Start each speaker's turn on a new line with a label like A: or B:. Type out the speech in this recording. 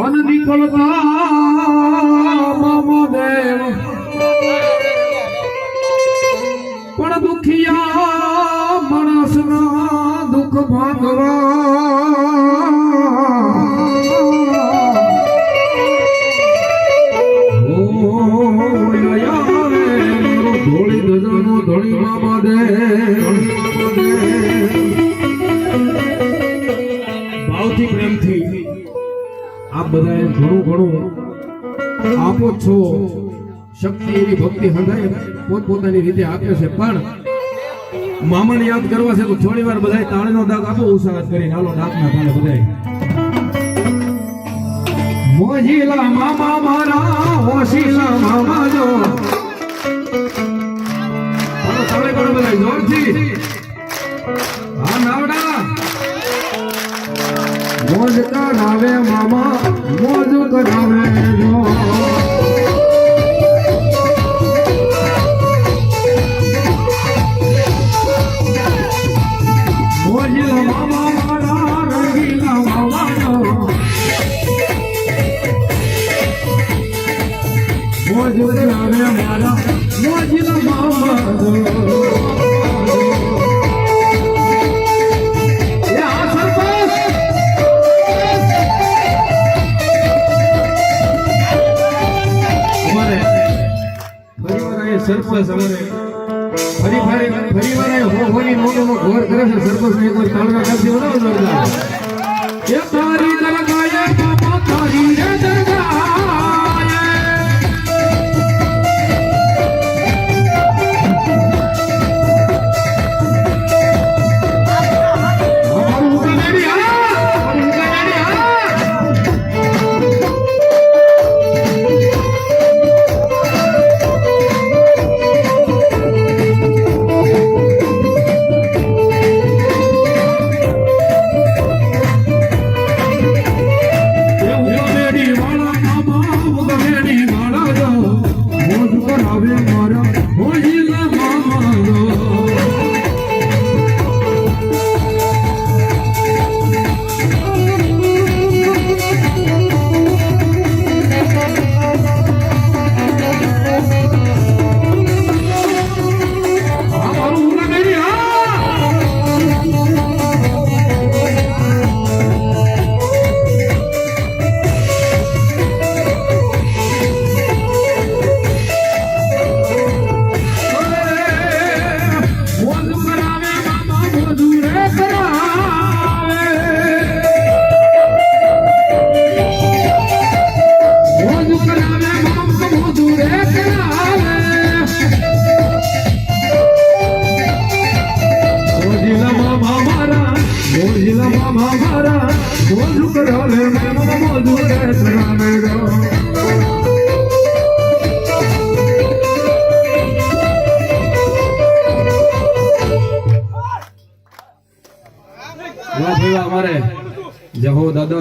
A: અન નીકળતા મામા દેવ પણ દુખિયા માણસના દુઃખ ભાગવા ઘણું ઘણું આપો છો. શક્તિ એવી ભક્તિ હંધાય પોતપોતાની રીતે આપે છે. પણ મામાને યાદ કરવા છે તો થોડી વાર બધાએ તાળીનો દાગ આપો ઉત્સાહ કરીને. હાલો, ડાકના તાળે બધા મોજીલા મામા મારા હોશીલા મામા જો. તાળી પાડો બધાએ, જોરથી. મોજ કરાવે મામા મોજ કરાવે જો મોજીલા મામા મારા મોજ મામા સરપંચ અમારે ફરી ફરી ફરી વાર હો હોની ઘોર કરે છે. સરપંચ ને એકવાર તાળના કાપી બનાવો જોરદાર એ તારી મારા મોજ કરાવે મામા મજૂરે કરાવે વાહ ભાઈ વાહ અમારે જહો દાદા.